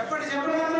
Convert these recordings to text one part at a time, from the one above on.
చెప్పండి చెప్పండి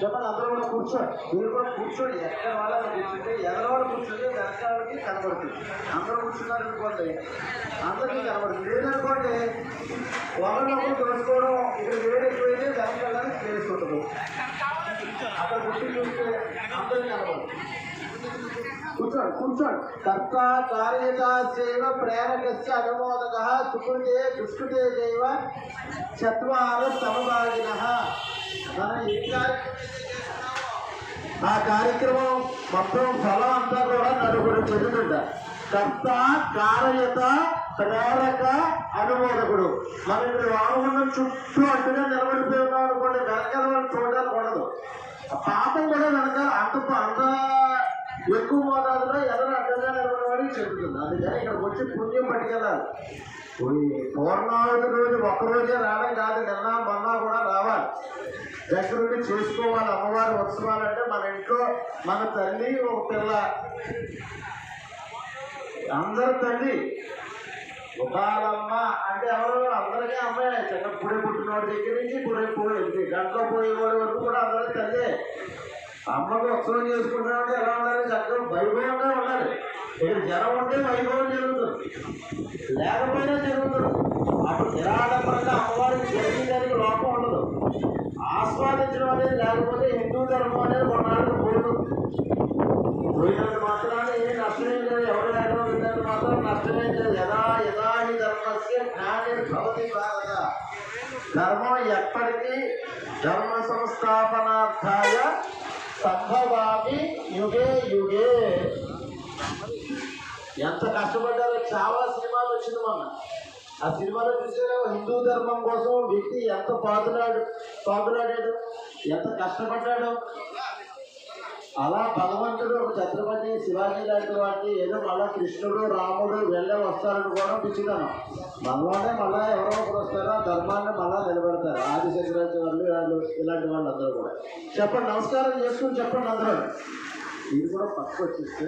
చెప్పండి అందరూ కూడా కూర్చోండి. మీరు కూడా కూర్చోండి. ఎక్కడ వాళ్ళని కూర్చుంటే ఎదరవాళ్ళు కూర్చుంటే వెనకాలకి కనబడుతుంది. అందరూ కూర్చున్నారు అనుకోండి. అందరికీ కనబడుతుంది. లేదనుకోండి ఒకరినొకరు తెలుసుకోవడం ఇక్కడ వేడి ఎక్కువైతే వెళ్ళడానికి తెలుసుకుంటుంది అక్కడ గుర్తు చూస్తే అందరికీ కనబడుతుంది. కూర్చోండి కూర్చోండి. కర్త కార్యత సేవ ప్రేరకస్య అనుమోదక సుకృతే దుష్కృతే చైవ చత్వార సమభాగిన. మనం ఏ ఆ కార్యక్రమం మొత్తం ఫలం అంతా కూడా నలుగురు చెందుతుంట. కర్త కారయత ప్రేరక అనుమోదకుడు. మనం ఇక్కడ వామగుండం చుట్టూ అడ్డుగా నిలబడిపోయి ఉన్నాం అనుకోండి వెనకాల వాళ్ళు చూడడానికి ఉండదు. పాపం కూడా వెనకాల అంత అంత ఎక్కువ మోతాదులో ఎవరు అడ్డంగా నిలబడవాడికి చెందుతుంది అందుకని ఇక్కడికి వచ్చి పుణ్యం పట్టుకెళ్ళాలి. ఈ రోజు ఒక్కరోజే రావడం కాదు నిన్న మొన్న కూడా రావాలి. దగ్గరుండి చేసుకోవాలి అమ్మవారి ఉత్సవాలంటే మన ఇంట్లో మన తల్లి ఒక పిల్ల. అందరు తల్లి. ఉపాలమ్మ అంటే ఎవరు? అందరికీ అమ్మాయి. చిన్నప్పుడే పుట్టినోడి దగ్గర నుంచి పుడే పోయింది. గంటలో పోయేవాడి వరకు కూడా అందరూ తల్లి. అమ్మకు ఉత్సవం చేసుకుంటున్నామంటే ఎలా ఉండాలి? చక్కగా వైభవంగా ఉండాలి. ఇక్కడ జనం ఉంటే వైభవం జరుగుతుంది. లేకపోయినా జరుగుతుంది. అప్పుడు నిరాడంబరంగా అమ్మవారికి జరిగిందని లోపం ఉండదు. ఆస్వాదించడం అనేది లేకపోతే హిందూ ధర్మం అనేది కొన్నాళ్ళు పోతుంది పోయినంత మాత్రాన్ని ఏం నష్టమేం లేదు. ఎవరు లేకుండా మాత్రం నష్టమేం లేదు. యథా యదా హి ధర్మస్య జ్ఞాని భవతి భారత ధర్మం ఎప్పటికీ ధర్మ సంస్థాపనార్థాయ సంభవామి యుగే యుగే. ఎంత కష్టపడ్డారో చాలా సినిమాలు వచ్చింది మొన్న. ఆ సినిమాలో చూసారా? హిందూ ధర్మం కోసం వ్యక్తి ఎంత పాదులాడు పాదులాడాడు ఎంత కష్టపడ్డాడు. అలా భగవంతుడు ఒక ఛత్రపతి శివాజీ లాంటి వాటిని ఏదో మళ్ళా కృష్ణుడు రాముడు వెళ్ళే వస్తారని కూడా పిచ్చిదాను భగవానే మళ్ళా ఎవరో ఒకరు వస్తారో ధర్మాన్ని మళ్ళా నిలబెడతారు? ఆది శంకరాచార్యులు వాళ్ళు ఇలాంటి వాళ్ళు అందరూ కూడా. చెప్పండి నమస్కారం చేసుకుని చెప్పండి అందరూ. ఇది కూడా పక్క వచ్చేస్తే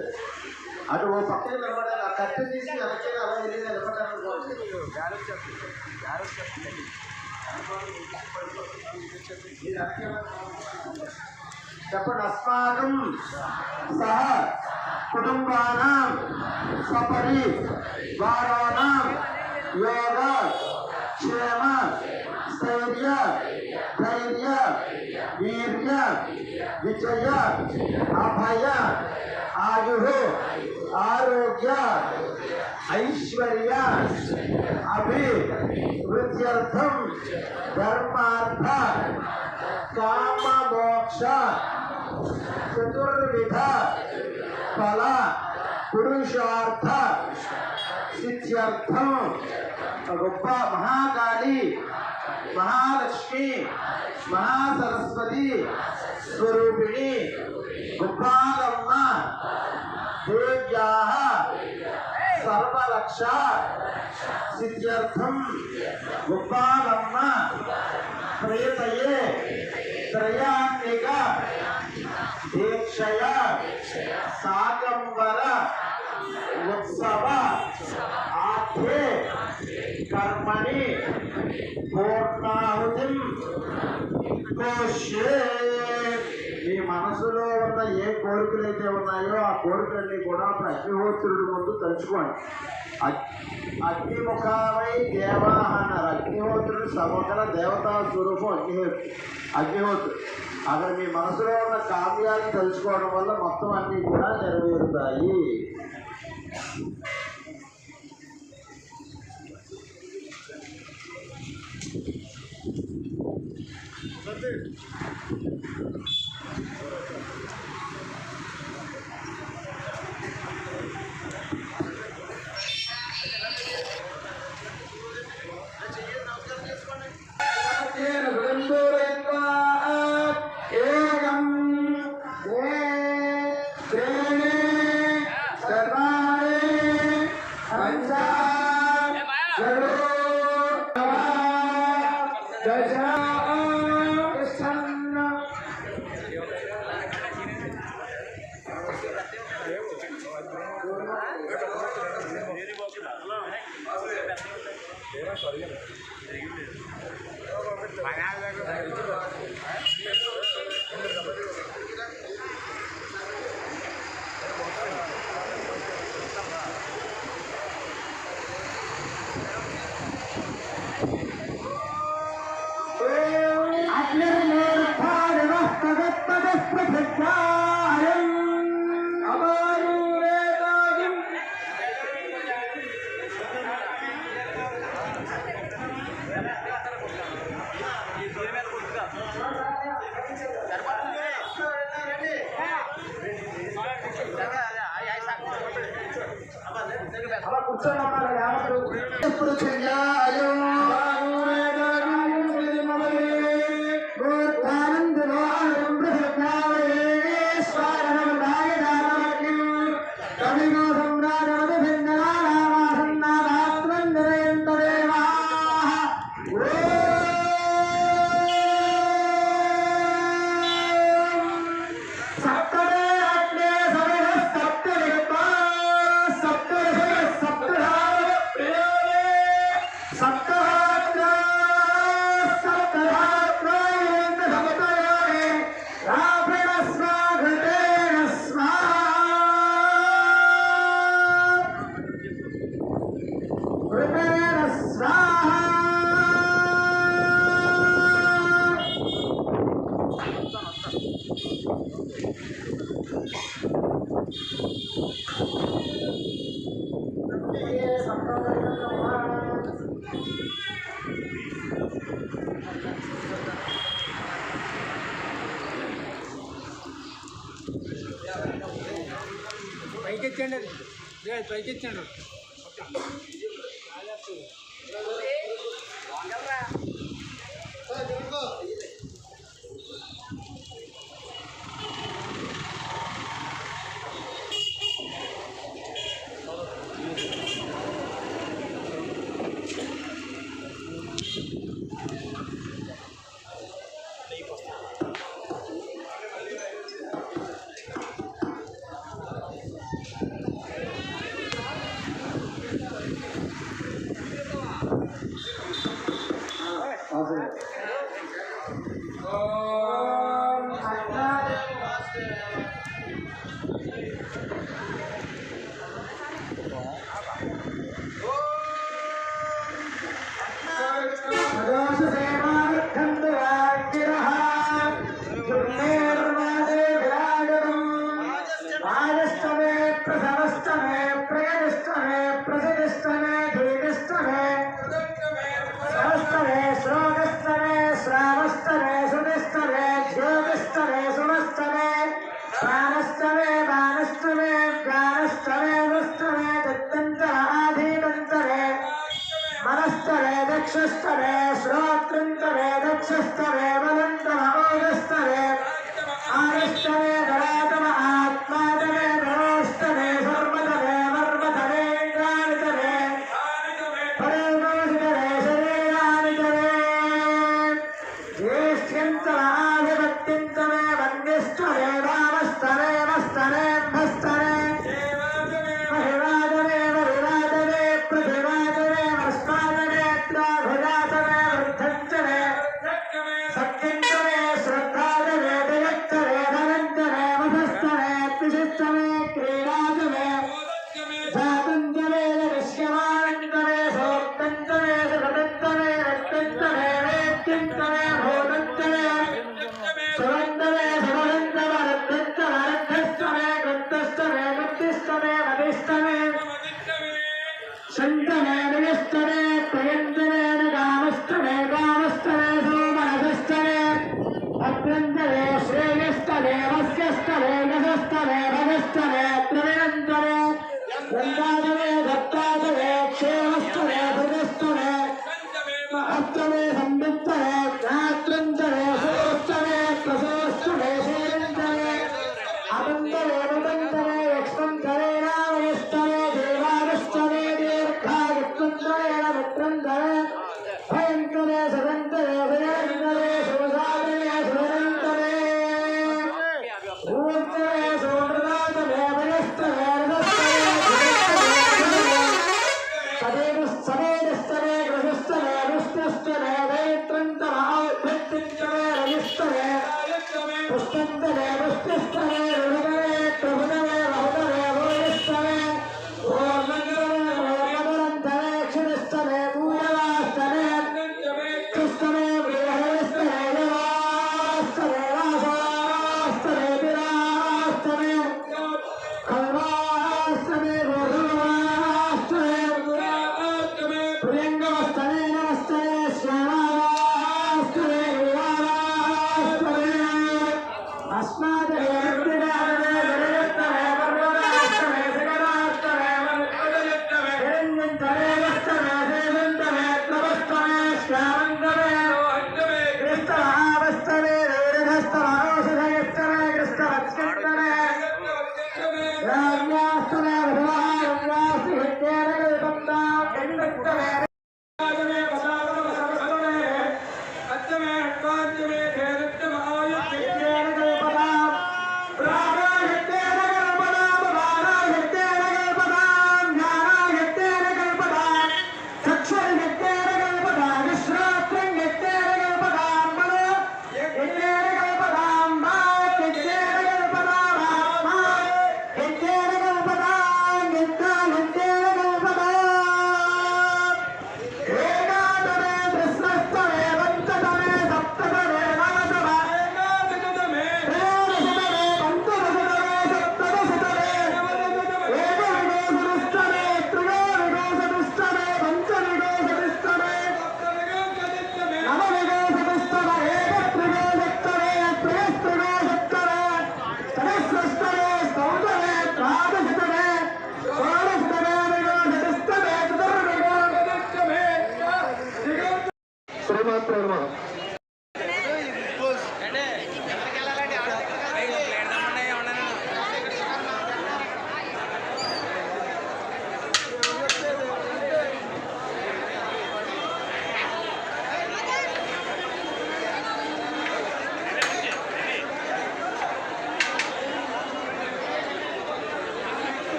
అటు ఓ పక్కన నిలబడాలి ఆ కట్టె తీసి వెనక్కి అలా వెళ్ళి నిలబడాలి अस्माकं सह कुटुम्बानां स्वपरिवाराणां योग, क्षेम, स्थैर्य, धैर्य, वीर्य, विजय, अभय, आयु, आरोग्य, ऐश्वर्य, अभिवृद्ध्यर्थं धर्मार्थ काम मोक्ष चतुर्विध, फल, पुरुषार्थ सिद्ध्यर्थ रुब्बा महाकाली, महालक्ष्मी, महासरस्वती, स्वरूपिणी, गोपालम्म, देव्याः, सर्वरक्षा, सिद्ध्यर्थम प्रयतये त्रयान्विका దీక్షయ సాగంబర ఉత్సవ ఆధ్యే కర్మణి పూర్ణాహుతి మీ మనసులో ఉన్న ఏ కోరికలు అయితే ఉన్నాయో ఆ కోరికలన్నీ కూడా అప్పుడు ముందు తలుచుకోండి. అగ్నిముఖావై దేవాహన అగ్నిహోత్రుడు సమగ్ర దేవతా స్వరూపం అగ్నిహోత్రు. అగ్నిహోత్రుడు అక్కడ మీ మనసులో ఉన్న కావ్యాన్ని తెలుసుకోవడం వల్ల మొత్తం అన్నీ కూడా నెరవేరుతాయి. అగ్నిర్మోర్ధారిణ ప్రగత్పదస్పృథాయం పైకి ప్రాణస్తమే బాణస్తమే ప్రాణస్తమే నృస్తమే దత్తంతర ఆధీనంతరే మనస్తరే దక్షస్తరే శ్రోత్రంతరే దక్షస్తరే ਮੈਂ ਕਾਜ ਵੇ ਖੈਰ